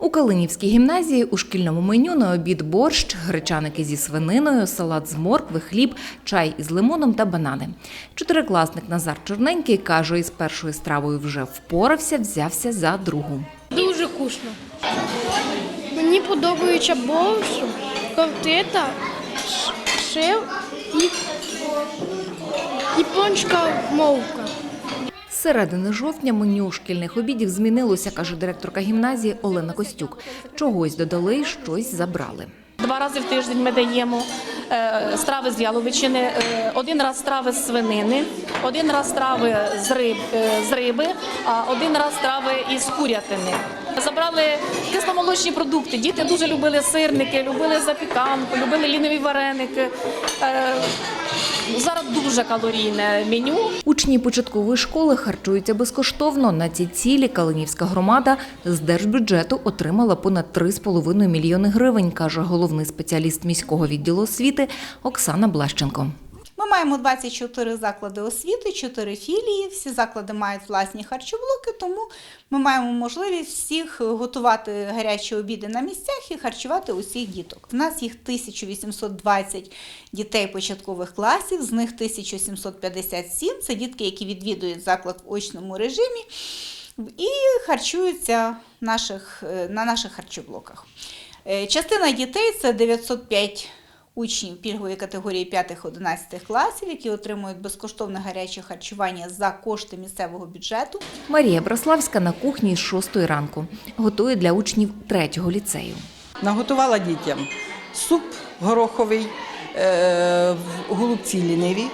У Калинівській гімназії у шкільному меню на обід борщ, гречаники зі свининою, салат з моркви, хліб, чай із лимоном та банани. Чотирикласник Назар Чорненький каже, із першою стравою вже впорався, взявся за другу. Дуже вкусно. Мені подобається борщ, котлета, ш- шив і, і пончика мовка. Середини жовтня меню шкільних обідів змінилося, каже директорка гімназії Олена Костюк. Чогось додали щось забрали. Два рази в тиждень ми даємо е, страви з яловичини, е, один раз страви з свинини, один раз страви з, е, з риби, а один раз страви із курятини. Забрали кисломолочні продукти. Діти дуже любили сирники, любили запіканку, любили ліниві вареники. Е, зараз дуже калорійне меню. Учні початкової школи харчуються безкоштовно. На ці цілі Калинівська громада з держбюджету отримала понад 3,5 мільйони гривень, каже головний спеціаліст міського відділу освіти Оксана Блащенко. Маємо 24 заклади освіти, 4 філії. Всі заклади мають власні харчоблоки, тому ми маємо можливість всіх готувати гарячі обіди на місцях і харчувати усіх діток. У нас їх 1820 дітей початкових класів, з них 1757 – це дітки, які відвідують заклад в очному режимі і харчуються наших, е, на наших харчоблоках. Е, Частина дітей це 905 учнів пільгової категорії 5-11 класів, які отримують безкоштовне гаряче харчування за кошти місцевого бюджету. Марія Браславська на кухні з 6 ранку готує для учнів 3-го ліцею. Наготувала дітям суп гороховий, е, в голубці ліниві.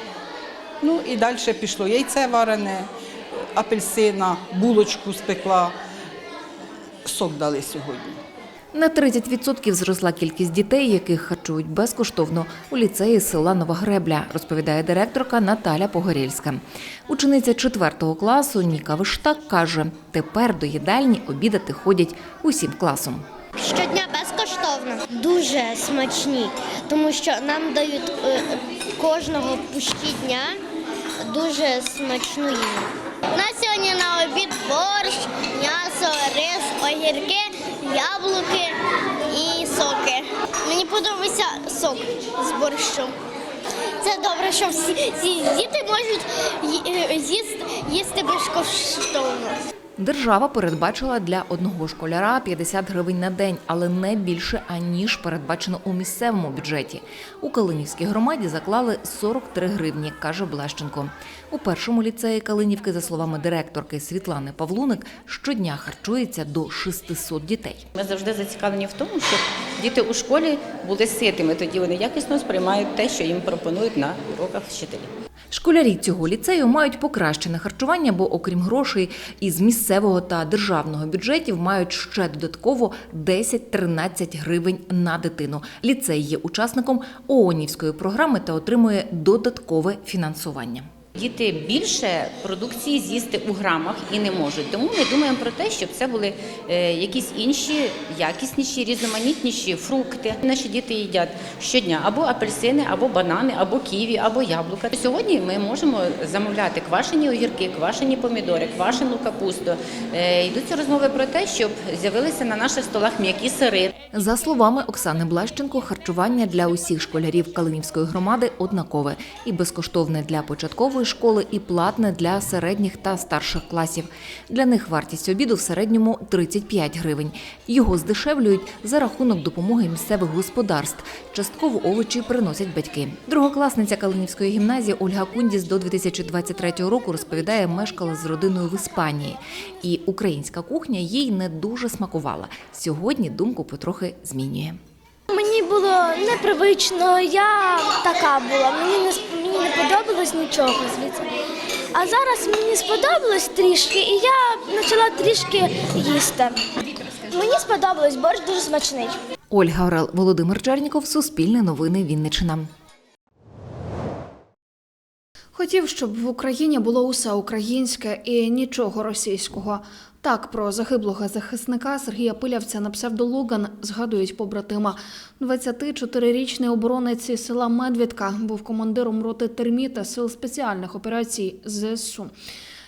Ну і далі пішло яйце варене, апельсина, булочку спекла. Сок дали сьогодні. На 30% зросла кількість дітей, яких харчують безкоштовно у ліцеї села Нова Гребля, розповідає директорка Наталя Погорєльська. Учениця 4 класу Ніка Виштак каже, тепер до їдальні обідати ходять усім класом. Щодня безкоштовно. Дуже смачні, тому що нам дають е, кожного пущі дня дуже смачну їжу. У нас сьогодні на обід борщ, м'ясо, рис, огірки, яблуки і соки. Мені подобається сок з борщу. Це добре, що всі, діти можуть їсти, їсти безкоштовно. Держава передбачила для одного школяра 50 гривень на день, але не більше аніж передбачено у місцевому бюджеті. У Калинівській громаді заклали 43 гривні, каже Блащенко. У першому ліцеї Калинівки, за словами директорки Світлани Павлуник, щодня харчується до 600 дітей. Ми завжди зацікавлені в тому, щоб діти у школі були ситими. Тоді вони якісно сприймають те, що їм пропонують на уроках вчителі. Школярі цього ліцею мають покращене харчування, бо окрім грошей із місцевого та державного бюджетів мають ще додатково 10-13 гривень на дитину. Ліцей є учасником ООНівської програми та отримує додаткове фінансування. Діти більше продукції з'їсти у грамах і не можуть. Тому ми думаємо про те, щоб це були е, якісь інші якісніші, різноманітніші фрукти. Наші діти їдять щодня або апельсини, або банани, або ківі, або яблука. Сьогодні ми можемо замовляти квашені огірки, квашені помідори, квашену капусту. Е, Йдуться розмови про те, щоб з'явилися на наших столах м'які сири. За словами Оксани Блащенко, харчування для усіх школярів Калинівської громади однакове і безкоштовне для початкової школи, і платне для середніх та старших класів. Для них вартість обіду в середньому 35 гривень. Його здешевлюють за рахунок допомоги місцевих господарств. Частково овочі приносять батьки. Другокласниця Калинівської гімназії Ольга Кундіс до 2023 року розповідає, мешкала з родиною в Іспанії, і українська кухня їй не дуже смакувала. Сьогодні думку потрохи змінює. Мені було непривично, я така була. Мені не сп- мені не подобалось нічого звідси. А зараз мені сподобалось трішки, і я почала трішки їсти. Мені сподобалось, борщ дуже смачний. Ольга Орел, Володимир Черніков, Суспільне новини Вінниччина. Хотів, щоб в Україні було усе українське і нічого російського. Так про загиблого захисника Сергія Пилявця на псевдологан згадують побратима. 24-річний оборонець села Медвідка був командиром роти терміта сил спеціальних операцій ЗСУ.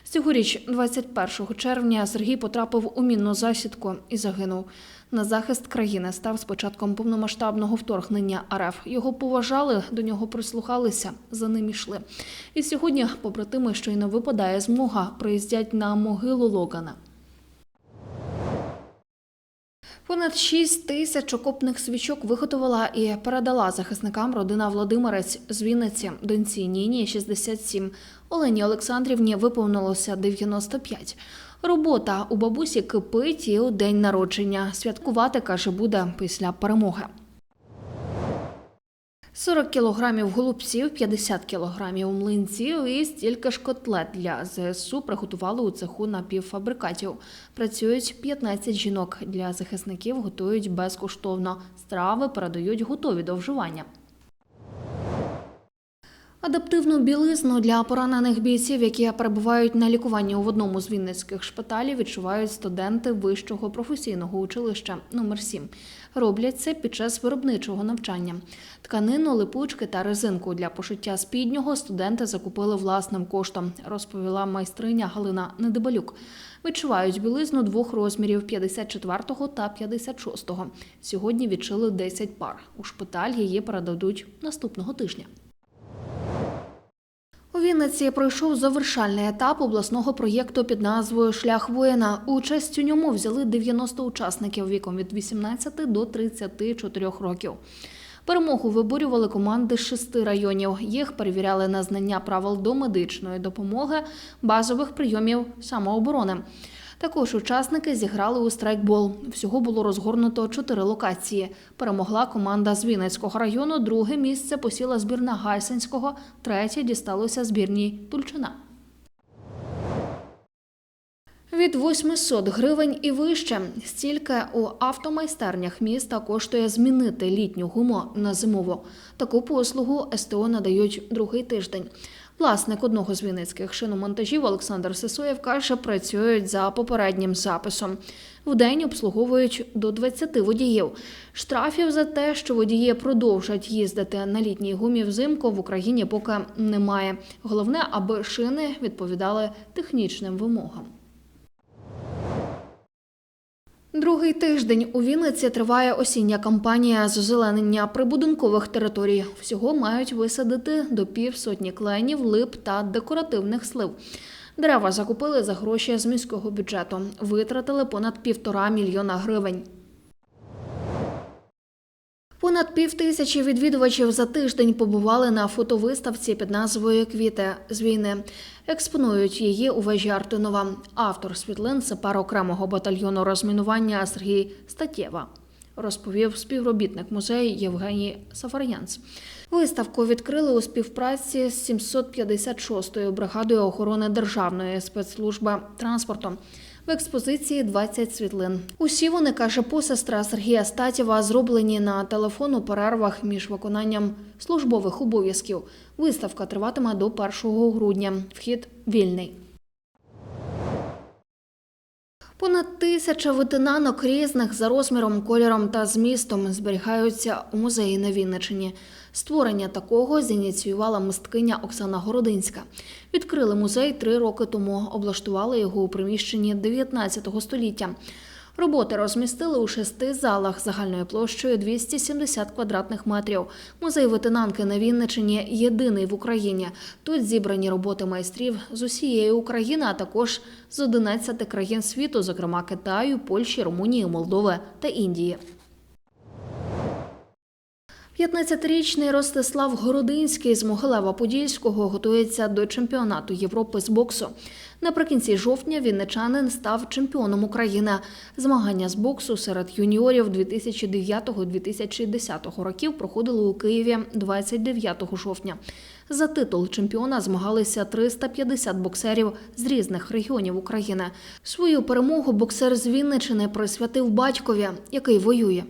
Цьогоріч, 21 червня, Сергій потрапив у мінну засідку і загинув. На захист країни став з початком повномасштабного вторгнення РФ. Його поважали, до нього прислухалися, за ним йшли. І сьогодні побратими, що й не випадає змога, приїздять на могилу Логана. Понад 6 тисяч окопних свічок виготовила і передала захисникам родина Володимирець з Вінниці, доньці Ніні 67. Олені Олександрівні виповнилося 95. Робота у бабусі кипить і у день народження. Святкувати, каже, буде після перемоги. 40 кілограмів голубців, 50 кілограмів млинців і стільки ж котлет для ЗСУ приготували у цеху напівфабрикатів. Працюють 15 жінок. Для захисників готують безкоштовно. Страви передають готові до вживання. Адаптивну білизну для поранених бійців, які перебувають на лікуванні у одному з вінницьких шпиталів, відчувають студенти вищого професійного училища номер 7 Роблять це під час виробничого навчання. Тканину, липучки та резинку для пошиття спіднього студенти закупили власним коштом, розповіла майстриня Галина Недебалюк. Відчувають білизну двох розмірів 54 та 56. Сьогодні відшили 10 пар. У шпиталь її передадуть наступного тижня. Вінниці пройшов завершальний етап обласного проєкту під назвою Шлях воїна. Участь у ньому взяли 90 учасників віком від 18 до 34 років. Перемогу виборювали команди з шести районів. Їх перевіряли на знання правил до медичної допомоги, базових прийомів самооборони. Також учасники зіграли у страйкбол. Всього було розгорнуто чотири локації. Перемогла команда з Вінницького району. Друге місце посіла збірна Гайсинського, третє дісталося збірній Тульчина. Від 800 гривень і вище стільки у автомайстернях міста коштує змінити літню гуму на зимову. Таку послугу СТО надають другий тиждень. Власник одного з вінницьких шиномонтажів Олександр Сисоєв каже, працюють за попереднім записом. В день обслуговують до 20 водіїв. Штрафів за те, що водії продовжать їздити на літній гумі взимку в Україні поки немає. Головне, аби шини відповідали технічним вимогам. Другий тиждень у Вінниці триває осіння кампанія з озеленення прибудинкових територій. Всього мають висадити до півсотні кленів, лип та декоративних слив. Дерева закупили за гроші з міського бюджету. Витратили понад півтора мільйона гривень. Понад пів тисячі відвідувачів за тиждень побували на фотовиставці під назвою Квіти з війни. Експонують її у вежі Артинова. Автор світлин сапар окремого батальйону розмінування Сергій Статєва. Розповів співробітник музею Євгеній Сафарянц. Виставку відкрили у співпраці з 756-ю бригадою охорони Державної спецслужби транспорту. В експозиції 20 світлин. Усі вони, каже посестра Сергія Статєва, зроблені на телефон у перервах між виконанням службових обов'язків. Виставка триватиме до 1 грудня. Вхід вільний. Понад тисяча витинанок різних за розміром, кольором та змістом зберігаються у музеї на Вінничині. Створення такого зініціювала мисткиня Оксана Городинська. Відкрили музей три роки тому, облаштували його у приміщенні 19 століття. Роботи розмістили у шести залах загальною площею 270 квадратних метрів. Музей витинанки на Вінничині єдиний в Україні. Тут зібрані роботи майстрів з усієї України, а також з 11 країн світу, зокрема Китаю, Польщі, Румунії, Молдови та Індії. 15-річний Ростислав Городинський з Могилева-Подільського готується до чемпіонату Європи з боксу. Наприкінці жовтня вінничанин став чемпіоном України. Змагання з боксу серед юніорів 2009-2010 років проходили у Києві 29 жовтня. За титул чемпіона змагалися 350 боксерів з різних регіонів України. Свою перемогу боксер з Вінничини присвятив батькові, який воює.